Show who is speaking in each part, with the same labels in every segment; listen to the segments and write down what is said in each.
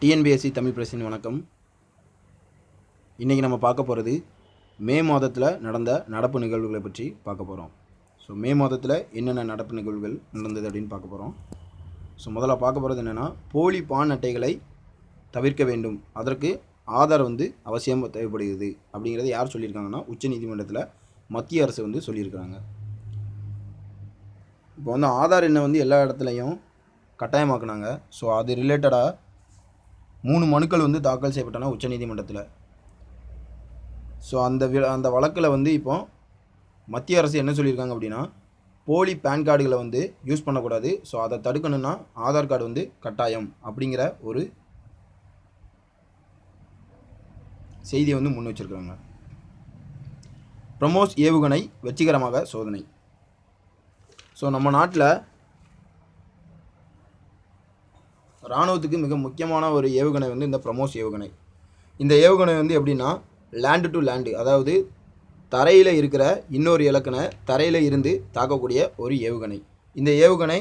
Speaker 1: TNPSC Tamil பிரசின் வணக்கம். இன்றைக்கி நம்ம பார்க்க போகிறது மே மாதத்தில் நடந்த நடப்பு நிகழ்வுகளை பற்றி பார்க்க போகிறோம் ஸோ மே மாதத்தில் என்னென்ன நடப்பு நிகழ்வுகள் நடந்தது அப்படின்னு பார்க்க போகிறோம் ஸோ முதல்ல பார்க்க போகிறது என்னென்னா போலி பான் அட்டைகளை தவிர்க்க வேண்டும். அதற்கு ஆதார் வந்து அவசியம் தேவைப்படுகிறது அப்படிங்கிறத யார் சொல்லியிருக்காங்கன்னா உச்சநீதிமன்றத்தில் மத்திய அரசு வந்து சொல்லியிருக்கிறாங்க. இப்போ வந்து ஆதார் எண்ணை வந்து எல்லா இடத்துலையும் கட்டாயமாக்குனாங்க. ஸோ அது ரிலேட்டடாக மூணு மனுக்கள் வந்து தாக்கல் செய்யப்பட்டன உச்சநீதிமன்றத்தில். ஸோ அந்த வி அந்த வழக்கில் வந்து இப்போ மத்திய அரசு என்ன சொல்லியிருக்காங்க அப்படின்னா போலி பேன் கார்டுகளை வந்து யூஸ் பண்ணக்கூடாது. ஸோ அதை தடுக்கணும்னா ஆதார் கார்டு வந்து கட்டாயம் அப்படிங்கிற ஒரு செய்தியை வந்து முன் வச்சுருக்குறாங்க. பிரமோஸ் ஏவுகணை வெற்றிகரமாக சோதனை. ஸோ நம்ம நாட்டில் இராணுவத்துக்கு மிக முக்கியமான ஒரு ஏவுகணை வந்து இந்த பிரமோஸ் ஏவுகணை. இந்த ஏவுகணை வந்து எப்படின்னா லேண்டு டு லேண்டு அதாவது தரையில் இருக்கிற இன்னொரு இலக்கணை தரையில் இருந்து தாக்கக்கூடிய ஒரு ஏவுகணை. இந்த ஏவுகணை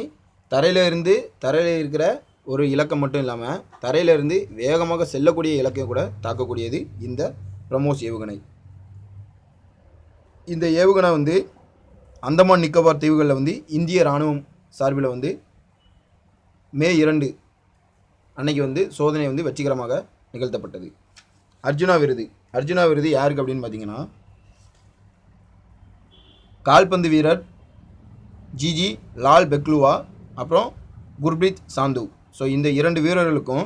Speaker 1: தரையில் இருந்து தரையில் இருக்கிற ஒரு இலக்கம் மட்டும் இல்லாமல் தரையில் இருந்து வேகமாக செல்லக்கூடிய இலக்கை கூட தாக்கக்கூடியது இந்த பிரமோஸ் ஏவுகணை. இந்த ஏவுகணை வந்து அந்தமான் நிக்கோபார் தீவுகளில் வந்து இந்திய இராணுவம் சார்பில் வந்து மே இரண்டு அன்னைக்கு வந்து சோதனை வந்து வெற்றிகரமாக நிகழ்த்தப்பட்டது. அர்ஜுனா விருது. அர்ஜுனா விருது யாருக்கு அப்படின்னு பார்த்தீங்கன்னா கால்பந்து வீரர் ஜிஜி லால் பெக்லுவா அப்புறம் குர்பிரீத் சாந்து. ஸோ இந்த இரண்டு வீரர்களுக்கும்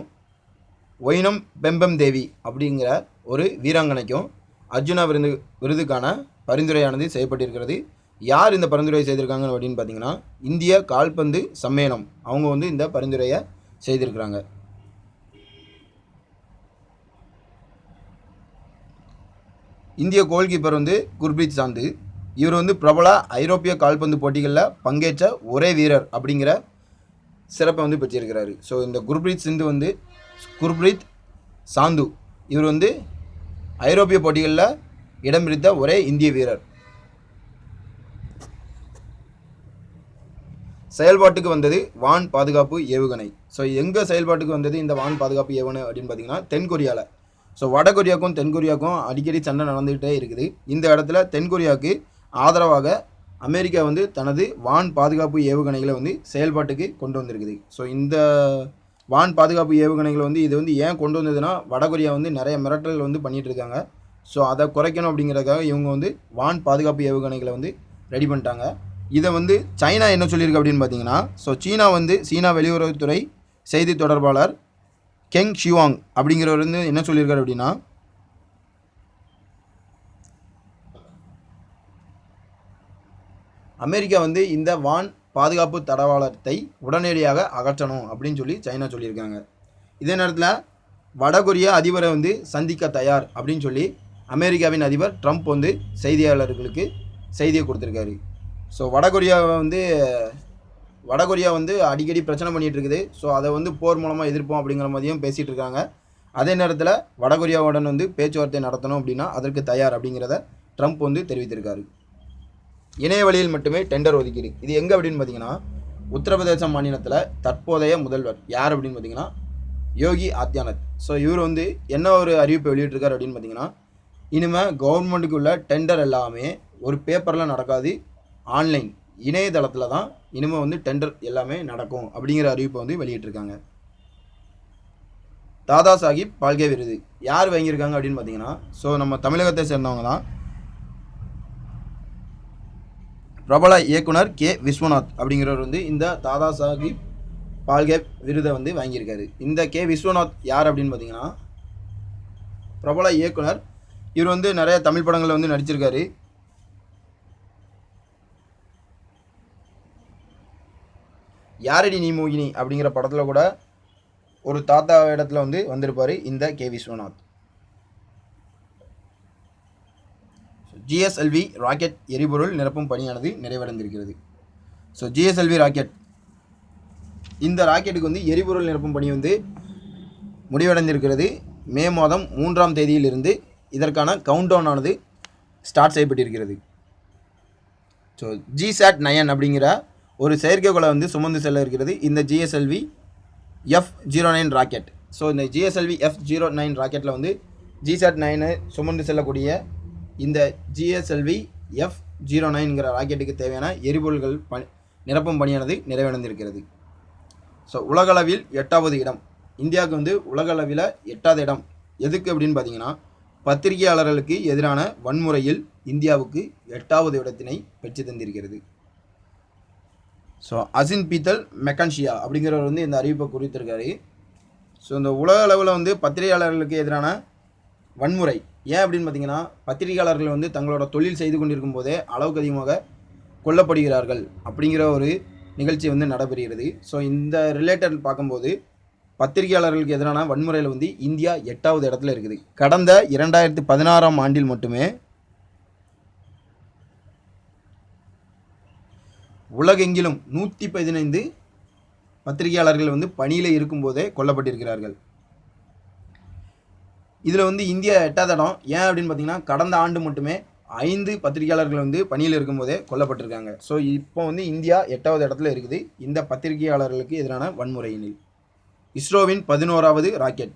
Speaker 1: ஒயினம் பெம்பம் தேவி அப்படிங்கிற ஒரு வீராங்கனைக்கும் அர்ஜுனா விருது விருதுக்கான பரிந்துரையானது செய்யப்பட்டிருக்கிறது. யார் இந்த பரிந்துரை செய்திருக்காங்க அப்படின்னு பார்த்தீங்கன்னா இந்திய கால்பந்து சம்மேளம் அவங்க வந்து இந்த பரிந்துரையை செய்திருக்கிறாங்க. இந்திய கோல்கீப்பர் வந்து குர்பீத் சாந்து. இவர் வந்து பிரபல ஐரோப்பிய கால்பந்து போட்டிகளில் பங்கேற்ற ஒரே வீரர் அப்படிங்கிற சிறப்பை வந்து பெற்றிருக்கிறாரு. ஸோ இந்த குர்பிரீத் சிந்து வந்து குர்பிரீத் சாந்து. இவர் வந்து ஐரோப்பிய போட்டிகளில் இடம் பிடித்த ஒரே இந்திய வீரர். செயல்பாட்டுக்கு வந்தது வான் பாதுகாப்பு ஏவுகணை. ஸோ எங்கே செயல்பாட்டுக்கு வந்தது இந்த வான் பாதுகாப்பு ஏவுகணை அப்படின்னு பார்த்தீங்கன்னா தென்கொரியாவில் ஸோ வடகொரியாவுக்கும் தென்கொரியாவுக்கும் அடிக்கடி சண்டை நடந்துகிட்டே இருக்குது. இந்த இடத்துல தென்கொரியாவுக்கு ஆதரவாக அமெரிக்கா வந்து தனது வான் பாதுகாப்பு ஏவுகணைகளை வந்து செயல்பாட்டுக்கு கொண்டு வந்திருக்குது. ஸோ இந்த வான் பாதுகாப்பு ஏவுகணைகளை வந்து இது வந்து ஏன் கொண்டு வந்ததுன்னா வடகொரியா வந்து நிறைய மிரட்டல் வந்து பண்ணிகிட்டு இருக்காங்க ஸோ அதை குறைக்கணும் அப்படிங்கிறதுக்காக இவங்க வந்து வான் பாதுகாப்பு ஏவுகணைகளை வந்து ரெடி பண்ணிட்டாங்க. இதை வந்து சைனா என்ன சொல்லியிருக்கு அப்படின்னு பார்த்தீங்கன்னா ஸோ சீனா வந்து சீனா வெளியுறவுத்துறை செய்தி தொடர்பாளர் கெங் ஷிவாங் அப்படிங்கிறவர் வந்து என்ன சொல்லியிருக்காரு அப்படின்னா அமெரிக்கா வந்து இந்த வான் பாதுகாப்பு தடவாளத்தை உடனடியாக அகற்றணும் அப்படின்னு சொல்லி சைனா சொல்லியிருக்காங்க. இதே நேரத்தில் வடகொரியா அதிபரை வந்து சந்திக்க தயார் அப்படின்னு சொல்லி அமெரிக்காவின் அதிபர் ட்ரம்ப் வந்து செய்தியாளர்களுக்கு செய்தியை கொடுத்துருக்காரு. ஸோ வடகொரியாவை வந்து வடகொரியா வந்து அடிக்கடி பிரச்சனை பண்ணிகிட்டு இருக்குது. ஸோ அதை வந்து போர் மூலமாக எதிர்ப்போம் அப்படிங்கிற மாதிரியும் பேசிகிட்டு இருக்காங்க. அதே நேரத்தில் வடகொரியாவுடன் வந்து பேச்சுவார்த்தை நடத்தணும் அப்படின்னா அதற்கு தயார் அப்படிங்கிறத ட்ரம்ப் வந்து தெரிவித்திருக்காரு. இணைய வழியில் மட்டுமே டெண்டர் ஒதுக்கீடு. இது எங்கே அப்படின்னு பார்த்தீங்கன்னா உத்தரப்பிரதேச மாநிலத்தில் தற்போதைய முதல்வர் யார் அப்படின்னு பார்த்தீங்கன்னா யோகி ஆத்யானத் ஸோ இவர் வந்து என்ன ஒரு அறிவிப்பை வெளியிட்டிருக்காரு அப்படின்னு பார்த்தீங்கன்னா இனிமேல் கவர்மெண்ட்டுக்குள்ள டெண்டர் எல்லாமே ஒரு பேப்பரில் நடக்காது ஆன்லைன் இணையதளத்தில் தான் இனிமேல் வந்து டெண்டர் எல்லாமே நடக்கும் அப்படிங்கிற அறிவிப்பை வந்து வெளியிட்டிருக்காங்க. தாதா சாஹிப் பால்கே விருது. யார் வாங்கியிருக்காங்க அப்படின்னு பார்த்தீங்கன்னா ஸோ நம்ம தமிழகத்தை சேர்ந்தவங்க தான் பிரபல இயக்குனர் கே. விஸ்வநாத் அப்படிங்கிறவர் வந்து இந்த தாதா சாஹிப் பால்கே விருதை வந்து வாங்கியிருக்காரு. இந்த கே. விஸ்வநாத் யார் அப்படின்னு பார்த்தீங்கன்னா பிரபல இயக்குனர். இவர் வந்து நிறைய தமிழ் படங்களில் வந்து நடிச்சிருக்காரு. யாரடி நீ மோகினி அப்படிங்கிற படத்தில் கூட ஒரு தாத்தா இடத்துல வந்து வந்திருப்பார் இந்த கே விஸ்வநாத் ஜிஎஸ்எல்வி ராக்கெட் எரிபொருள் நிரப்பும் பணியானது நிறைவடைந்திருக்கிறது. So GSLV rocket. இந்த ராக்கெட்டுக்கு வந்து எரிபொருள் நிரப்பும் பணி வந்து முடிவடைந்திருக்கிறது. மே மாதம் மூன்றாம் தேதியிலிருந்து இதற்கான கவுண்டவுன் ஆனது ஸ்டார்ட் செய்யப்பட்டிருக்கிறது. ஸோ ஜிசாட் நயன் அப்படிங்கிற ஒரு செயற்கைக்கோளை வந்து சுமந்து செல்ல இருக்கிறது. இந்த GSLV F zero nine rocket so இந்த ஜிஎஸ்எல்வி எஃப் ஜீரோ நைன் ராக்கெட்டில் வந்து ஜிசாட் நைனை சுமந்து செல்லக்கூடிய இந்த ஜிஎஸ்எல்வி எஃப் ஜீரோ நைன்கிற ராக்கெட்டுக்கு தேவையான எரிபொருள்கள் ப நிரப்பும் பணியானது நிறைவடைந்திருக்கிறது. ஸோ உலகளவில் எட்டாவது இடம். இந்தியாவுக்கு வந்து உலகளவில் எட்டாவது இடம். எதுக்கு அப்படின்னு பார்த்தீங்கன்னா பத்திரிகையாளர்களுக்கு எதிரான வன்முறையில் இந்தியாவுக்கு எட்டாவது இடத்தினை பெற்று தந்திருக்கிறது. ஸோ அசின் பீத்தல் மெக்கன்ஷியா அப்படிங்கிறவர் வந்து இந்த அறிவிப்பை குறித்திருக்காரு. ஸோ இந்த உலக அளவில் வந்து பத்திரிகையாளர்களுக்கு எதிரான வன்முறை. ஏன் அப்படின்னு பார்த்தீங்கன்னா பத்திரிகையாளர்கள் வந்து தங்களோட தொழில் செய்து கொண்டிருக்கும் போதே அளவுக்கு அதிகமாக கொல்லப்படுகிறார்கள் அப்படிங்கிற ஒரு நிகழ்ச்சி வந்து நடைபெறுகிறது. ஸோ இந்த ரிலேட்டட் பார்க்கும்போது பத்திரிகையாளர்களுக்கு எதிரான வன்முறையில் வந்து இந்தியா எட்டாவது இடத்துல இருக்குது. கடந்த இரண்டாயிரத்தி பதினாறாம் ஆண்டில் மட்டுமே உலகெங்கிலும் நூற்றி பதினைந்து பத்திரிகையாளர்கள் வந்து பணியில் இருக்கும்போதே கொல்லப்பட்டிருக்கிறார்கள். இதில் வந்து இந்தியா எட்டாவது இடம். ஏன் அப்படின்னு பார்த்தீங்கன்னா கடந்த ஆண்டு மட்டுமே ஐந்து பத்திரிகையாளர்கள் வந்து பணியில் இருக்கும்போதே கொல்லப்பட்டிருக்காங்க. ஸோ இப்போ வந்து இந்தியா எட்டாவது இடத்துல இருக்குது. இந்த பத்திரிகையாளர்களுக்கு எதிரான வன்முறையினில். இஸ்ரோவின் பதினோராவது ராக்கெட்.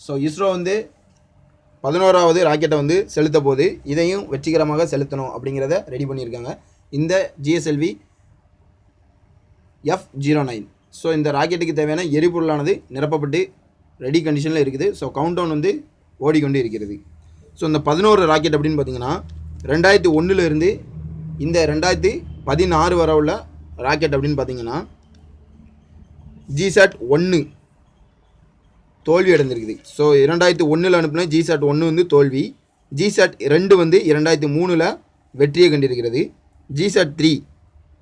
Speaker 1: ஸோ இஸ்ரோ வந்து பதினோராவது ராக்கெட்டை வந்து செலுத்த போது இதையும் வெற்றிகரமாக செலுத்தணும் அப்படிங்கிறத ரெடி பண்ணியிருக்காங்க. இந்த GSLV F zero nine so இந்த ராக்கெட்டுக்கு தேவையான எரிபொருளானது நிரப்பப்பட்டு ரெடி கண்டிஷனில் இருக்குது. ஸோ கவுண்டவுன் வந்து ஓடிக்கொண்டு இருக்கிறது. ஸோ இந்த பதினோரு ராக்கெட் அப்படின்னு பார்த்தீங்கன்னா ரெண்டாயிரத்தி ஒன்றுலேருந்து இந்த ரெண்டாயிரத்தி பதினாறு வர உள்ள ராக்கெட் அப்படின்னு பார்த்தீங்கன்னா ஜிசாட் ஒன்று தோல்வி அடைந்திருக்குது. ஸோ இரண்டாயிரத்தி ஒன்றில் அனுப்பின ஜிசாட் ஒன்று வந்து தோல்வி ஜிசாட் ரெண்டு வந்து இரண்டாயிரத்தி மூணில் வெற்றியை கண்டிருக்கிறது. ஜிசட் த்ரீ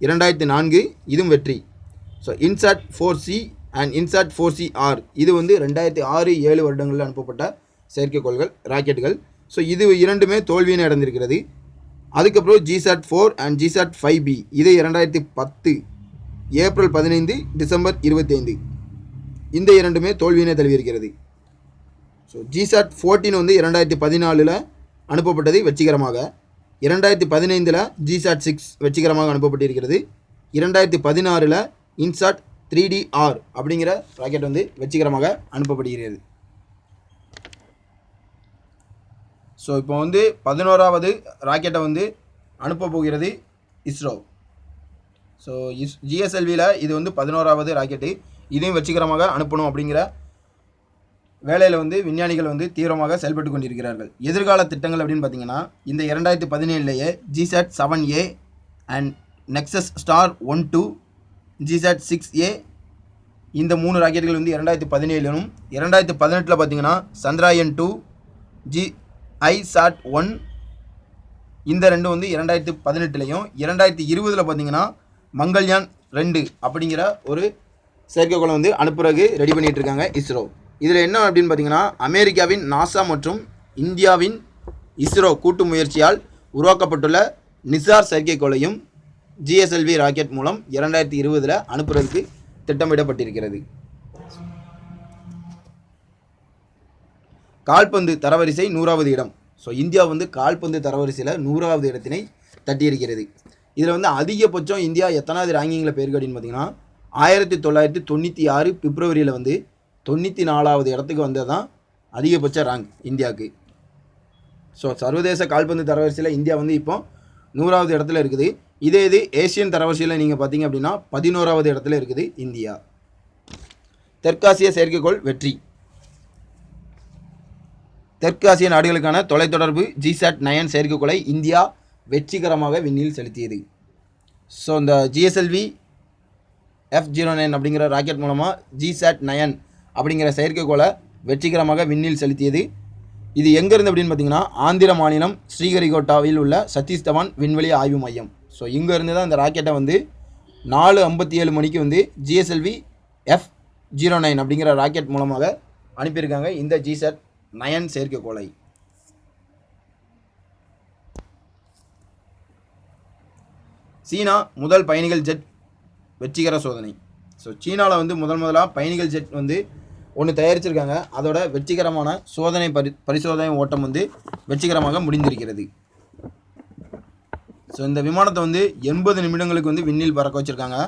Speaker 1: இரண்டாயிரத்தி நான்கு இதுவும் வெற்றி. So INSAT four C and INSAT four C R இது வந்து ரெண்டாயிரத்தி ஆறு ஏழு வருடங்களில் அனுப்பப்பட்ட செயற்கைக்கோள்கள் ராக்கெட்டுகள். ஸோ இது இரண்டுமே தோல்வியினை அடைந்திருக்கிறது. அதுக்கப்புறம் GSAT four and GSAT five B இது இரண்டாயிரத்தி பத்து ஏப்ரல் பதினைந்து டிசம்பர் இருபத்தைந்து. இந்த இரண்டுமே தோல்வியினை தழுவியிருக்கிறது. ஸோ ஜிசாட் ஃபோர்டீன் வந்து இரண்டாயிரத்தி பதினாலில் அனுப்பப்பட்டது வெற்றிகரமாக. இரண்டாயிரத்தி பதினைந்தில் ஜிசாட் சிக்ஸ் வெற்றிகரமாக அனுப்பப்பட்டிருக்கிறது. இரண்டாயிரத்தி பதினாறில் இன்சாட் த்ரீ டி ஆர் அப்படிங்கிற ராக்கெட் வந்து வெற்றிகரமாக அனுப்பப்படுகிறது. ஸோ இப்போ வந்து பதினோராவது ராக்கெட்டை வந்து அனுப்ப போகிறது இஸ்ரோ. ஸோ இஸ் ஜிஎஸ்எல்வியில் இது வந்து பதினோராவது ராக்கெட்டு. இதையும் வெற்றிகரமாக அனுப்பணும் அப்படிங்கிற வேலையில் வந்து விஞ்ஞானிகள் வந்து தீவிரமாக செயல்பட்டு கொண்டிருக்கிறார்கள். எதிர்கால திட்டங்கள் அப்படின்னு பார்த்தீங்கன்னா இந்த இரண்டாயிரத்தி பதினேழுலேயே GSAT seven A and Nexus Star one two GSAT six A இந்த மூணு ராக்கெட்டுகள் வந்து இரண்டாயிரத்தி பதினேழுலும் இரண்டாயிரத்தி பதினெட்டில் பார்த்தீங்கன்னா Chandrayaan two G ISAT one இந்த ரெண்டும் வந்து இரண்டாயிரத்தி பதினெட்டுலேயும் இரண்டாயிரத்தி இருபதில் பார்த்தீங்கன்னா மங்கள்யான் ரெண்டு அப்படிங்கிற ஒரு செயற்கைக்கோளை வந்து அனுப்புறதுக்கு ரெடி பண்ணிகிட்ருக்காங்க இருக்காங்க இஸ்ரோ. இதில் என்ன அப்படின்னு பார்த்தீங்கன்னா அமெரிக்காவின் நாசா மற்றும் இந்தியாவின் இஸ்ரோ கூட்டு முயற்சியால் உருவாக்கப்பட்டுள்ள நிசார் செயற்கைக்கோளையும் ஜிஎஸ்எல்வி ராக்கெட் மூலம் இரண்டாயிரத்தி இருபதில் அனுப்புறதுக்கு திட்டமிடப்பட்டிருக்கிறது. கால்பந்து தரவரிசை நூறாவது இடம். ஸோ இந்தியா வந்து கால்பந்து தரவரிசையில் நூறாவது இடத்தினை தட்டியிருக்கிறது. இதில் வந்து அதிகபட்சம் இந்தியா எத்தனாவது ரேங்கிங்கில் போயிருக்கு அப்படின்னு பார்த்தீங்கன்னா ஆயிரத்தி தொள்ளாயிரத்தி தொண்ணூற்றி ஆறு பிப்ரவரியில் வந்து தொண்ணூற்றி நாலாவது இடத்துக்கு வந்தது தான் அதிகபட்ச ரேங்க் இந்தியாவுக்கு. ஸோ சர்வதேச கால்பந்து தரவரிசையில் இந்தியா வந்து இப்போ நூறாவது இடத்துல இருக்குது. இதே இது ஏசியன் தரவரிசையில் நீங்கள் பார்த்தீங்க அப்படின்னா பதினோராவது இடத்துல இருக்குது இந்தியா. தெற்காசிய செயற்கைக்கோள் வெற்றி. தெற்காசிய நாடுகளுக்கான தொலைத்தொடர்பு ஜிசாட் நயன் செயற்கைக்கோளை இந்தியா வெற்றிகரமாக விண்ணில் செலுத்தியது. ஸோ இந்த ஜிஎஸ்எல்வி எஃப் ஜீரோ நைன் அப்படிங்கிற ராக்கெட் மூலமாக ஜிசாட் நயன் அப்படிங்கிற செயற்கைக்கோளை வெற்றிகரமாக விண்ணில் செலுத்தியது. இது எங்கேருந்து அப்படின்னு பார்த்தீங்கன்னா ஆந்திர மாநிலம் ஸ்ரீஹரிகோட்டாவில் உள்ள சதீஷ் தவான் விண்வெளி ஆய்வு மையம். ஸோ இங்கேருந்து தான் இந்த ராக்கெட்டை வந்து நாலு ஐம்பத்தி ஏழு மணிக்கு வந்து ஜிஎஸ்எல்வி எஃப் ஜீரோ நைன் அப்படிங்கிற ராக்கெட் மூலமாக அனுப்பியிருக்காங்க. இந்த ஜிசட் நயன் செயற்கைக்கோளை. சீனா முதல் பயணிகள் ஜெட் வெற்றிகர சோதனை. ஸோ சீனாவில் வந்து முதல் முதலாக பயணிகள் ஜெட் வந்து ஒன்று தயாரிச்சிருக்காங்க. அதோட வெற்றிகரமான சோதனை பரி பரிசோதனை ஓட்டம் வந்து வெற்றிகரமாக முடிந்திருக்கிறது. ஸோ இந்த விமானத்தை வந்து எண்பது நிமிடங்களுக்கு வந்து விண்ணில் பறக்க வச்சுருக்காங்க.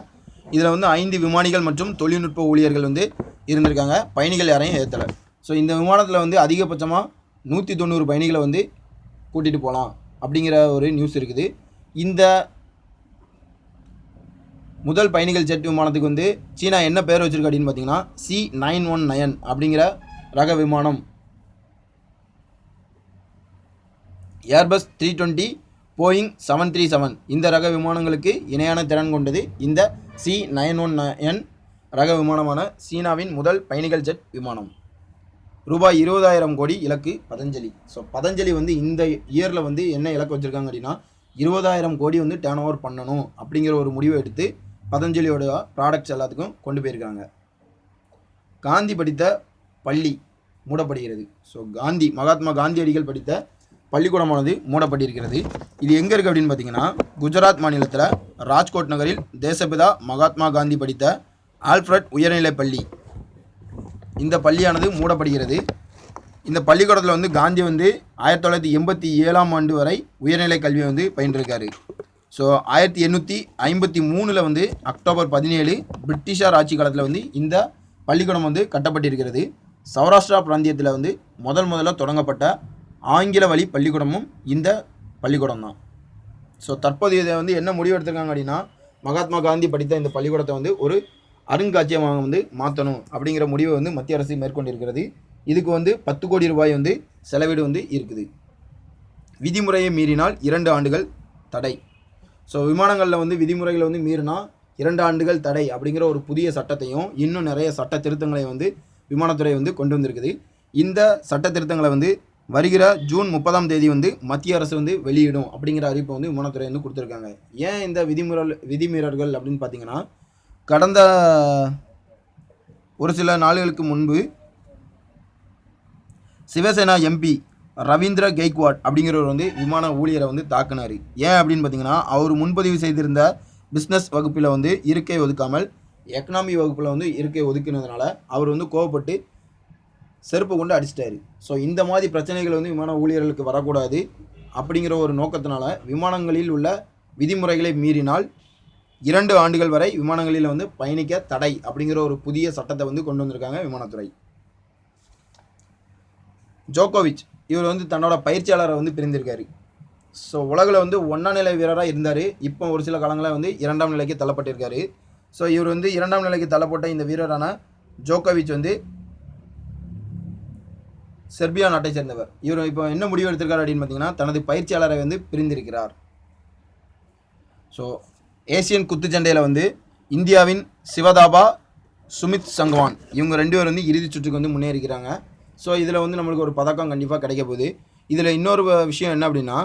Speaker 1: இதில் வந்து ஐந்து விமானிகள் மற்றும் தொழில்நுட்ப ஊழியர்கள் வந்து இருந்திருக்காங்க. பயணிகள் யாரையும் ஏற்றலை ஸோ இந்த விமானத்தில் வந்து அதிகபட்சமாக நூற்றி தொண்ணூறு பயணிகளை வந்து கூட்டிகிட்டு போகலாம் அப்படிங்கிற ஒரு நியூஸ் இருக்குது. இந்த முதல் பயணிகள் ஜெட் விமானத்துக்கு வந்து சீனா என்ன பேர் வச்சிருக்கு அப்படின்னு பார்த்தீங்கன்னா சி நைன் ஒன் நயன் அப்படிங்கிற ரக விமானம். Airbus three twenty Boeing seven three seven இந்த ரக விமானங்களுக்கு இணையான திறன் கொண்டது இந்த சி நைன் ஒன் நயன் ரக விமானமான சீனாவின் முதல் பயணிகள் ஜெட் விமானம். ரூபாய் இருபதாயிரம் கோடி இலக்கு பதஞ்சலி. ஸோ பதஞ்சலி வந்து இந்த இயரில் வந்து என்ன இலக்கு வச்சுருக்காங்க அப்படின்னா இருபதாயிரம் கோடி வந்து டேர்ன் ஓவர் பண்ணணும் அப்படிங்கிற ஒரு முடிவை எடுத்து பதஞ்சலியோட ப்ராடக்ட்ஸ் எல்லாத்துக்கும் கொண்டு போயிருக்காங்க. காந்தி படித்த பள்ளி மூடப்படுகிறது. ஸோ காந்தி மகாத்மா காந்தியடிகள் படித்த பள்ளிக்கூடமானது மூடப்பட்டிருக்கிறது. இது எங்கே இருக்குது அப்படின்னு பார்த்தீங்கன்னா குஜராத் மாநிலத்தில் ராஜ்கோட் நகரில் தேசபிதா மகாத்மா காந்தி படித்த ஆல்ஃப்ரட் உயர்நிலை பள்ளி. இந்த பள்ளியானது மூடப்படுகிறது. இந்த பள்ளிக்கூடத்தில் வந்து காந்தி வந்து ஆயிரத்தி தொள்ளாயிரத்தி எண்பத்தி ஏழாம் ஆண்டு வரை உயர்நிலை கல்வியை வந்து பயின்றிருக்காரு. ஸோ ஆயிரத்தி எண்ணூற்றி ஐம்பத்தி மூணில் வந்து அக்டோபர் பதினேழு பிரிட்டிஷார் ஆட்சி காலத்தில் வந்து இந்த பள்ளிக்கூடம் வந்து கட்டப்பட்டிருக்கிறது. சௌராஷ்டிரா பிராந்தியத்தில் வந்து முதல் முதல்ல தொடங்கப்பட்ட ஆங்கில வழி பள்ளிக்கூடமும் இந்த பள்ளிக்கூடம் தான் ஸோ தற்போது இதை வந்து என்ன முடிவு எடுத்திருக்காங்க அப்படின்னா மகாத்மா காந்தி படித்த இந்த பள்ளிக்கூடத்தை வந்து ஒரு அருங்காட்சியகமாக வந்து மாற்றணும் அப்படிங்கிற முடிவை வந்து மத்திய அரசு மேற்கொண்டிருக்கிறது. இதுக்கு வந்து பத்து கோடி ரூபாய் வந்து செலவீடு வந்து இருக்குது. விதிமுறையை மீறினால் இரண்டு ஆண்டுகள் தடை. ஸோ விமானங்களில் வந்து விதிமுறைகளை வந்து மீறினா இரண்டு ஆண்டுகள் தடை அப்படிங்கிற ஒரு புதிய சட்டத்தையும் இன்னும் நிறைய சட்ட திருத்தங்களை வந்து விமானத்துறை வந்து கொண்டு வந்திருக்குது. இந்த சட்ட திருத்தங்களை வந்து வருகிற ஜூன் முப்பதாம் தேதி வந்து மத்திய அரசு வந்து வெளியிடும் அப்படிங்கிற அறிவிப்பை வந்து விமானத்துறை வந்து கொடுத்துருக்காங்க. ஏன் இந்த விதிமுறை விதிமீறல்கள் அப்படின்னு பார்த்தீங்கன்னா கடந்த ஒரு சில நாள்களுக்கு முன்பு சிவசேனா எம்பி ரவீந்திர கெய்க்வாட் அப்படிங்கிறவர் வந்து விமான ஊழியரை வந்து தாக்குனார். ஏன் அப்படின்னு பார்த்தீங்கன்னா அவர் முன்பதிவு செய்திருந்த பிஸ்னஸ் வகுப்பில் வந்து இருக்கை ஒதுக்காமல் எக்கனாமி வகுப்பில் வந்து இருக்கை ஒதுக்கினதுனால அவர் வந்து கோவப்பட்டு செருப்பு கொண்டு அடிச்சிட்டாரு. ஸோ இந்த மாதிரி பிரச்சனைகள் வந்து விமான ஊழியர்களுக்கு வரக்கூடாது அப்படிங்கிற ஒரு நோக்கத்தினால விமானங்களில் உள்ள விதிமுறைகளை மீறினால் இரண்டு ஆண்டுகள் வரை விமானங்களில் வந்து பயணிக்க தடை அப்படிங்கிற ஒரு புதிய சட்டத்தை வந்து கொண்டு வந்திருக்காங்க விமானத்துறை. ஜோகோவிச் இவர் வந்து தன்னோட பயிற்சியாளரை வந்து பிரிந்திருக்காரு. ஸோ உலகில் வந்து ஒன்றாம் நிலை வீரராக இருந்தார். இப்போ ஒரு சில காலங்களில் வந்து இரண்டாம் நிலைக்கு தள்ளப்பட்டிருக்காரு. ஸோ இவர் வந்து இரண்டாம் நிலைக்கு தள்ளப்பட்ட இந்த வீரரான ஜோகோவிச் வந்து செர்பியா நாட்டை சேர்ந்தவர். இவர் இப்போ என்ன முடிவு எடுத்திருக்காரு அப்படின்னு பார்த்தீங்கன்னா தனது பயிற்சியாளரை வந்து பிரிந்திருக்கிறார். ஸோ ஏசியன் குத்துச்சண்டையில் வந்து இந்தியாவின் சிவதாபா சுமித் சங்வான் இவங்க ரெண்டு பேர் வந்து இறுதிச் சுற்றுக்கு வந்து முன்னேறிக்கிறாங்க. ஸோ இதில் வந்து நம்மளுக்கு ஒரு பதக்கம் கண்டிப்பாக கிடைக்க போகுது. இதில் இன்னொரு விஷயம் என்ன அப்படின்னா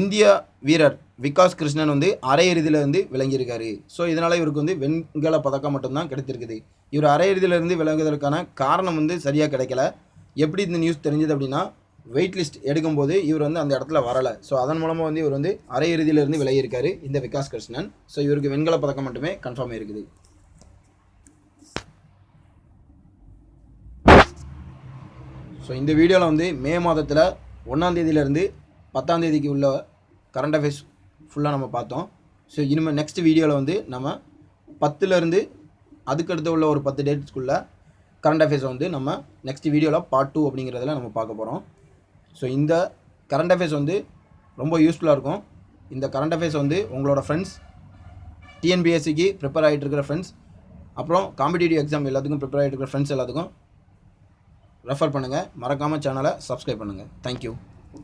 Speaker 1: இந்திய வீரர் விகாஸ் கிருஷ்ணன் வந்து அரையிறுதியில் வந்து விளங்கியிருக்காரு. ஸோ இதனால் இவருக்கு வந்து வெண்கல பதக்கம் மட்டும்தான் கிடைத்திருக்குது. இவர் அரையிறுதியிலிருந்து விளங்குவதற்கான காரணம் வந்து சரியாக கிடைக்கல. எப்படி இந்த நியூஸ் தெரிஞ்சது அப்படின்னா வெயிட் லிஸ்ட் எடுக்கும்போது இவர் வந்து அந்த இடத்துல வரலை. ஸோ அதன் மூலமாக வந்து இவர் வந்து அரையிறுதியிலிருந்து விலகியிருக்காரு இந்த விகாஸ் கிருஷ்ணன். ஸோ இவருக்கு வெண்கல பதக்கம் மட்டுமே கன்ஃபார்ம் இருக்குது ஸோ இந்த வீடியோவில் வந்து மே மாதத்தில் ஒன்றாந்தேதியிலேருந்து பத்தாந்தேதிக்கு உள்ள கரண்ட் அஃபேர்ஸ் ஃபுல்லாக நம்ம பார்த்தோம். ஸோ இனிமேல் நெக்ஸ்ட் வீடியோவில் வந்து நம்ம பத்துலேருந்து அதுக்கடுத்து உள்ள ஒரு பத்து டேட்ஸ்க்குள்ளே கரண்ட் அஃபேர்ஸை வந்து நம்ம நெக்ஸ்ட் வீடியோவில் பார்ட் டூ அப்படிங்கிறதுல நம்ம பார்க்க போகிறோம் ஸோ இந்த கரண்ட் அஃபேர்ஸ் வந்து ரொம்ப யூஸ்ஃபுல்லாக இருக்கும். இந்த கரண்ட் அஃபேர்ஸ் வந்து உங்களோட ஃப்ரெண்ட்ஸ் டிஎன்பிஎஸ்சிக்கு ப்ரிப்பேர் ஆகிட்டு இருக்கிற ஃப்ரெண்ட்ஸ் அப்புறம் காம்படிட்டிவ் எக்ஸாம் எல்லாத்துக்கும் ப்ரிப்பேர் ஆகிட்டு இருக்கிற ஃப்ரெண்ட்ஸ் எல்லாத்துக்கும் ரெஃபர் பண்ணுங்கள் மறக்காமல் சேனலை சப்ஸ்கிரைப் பண்ணுங்கள் தேங்க்யூ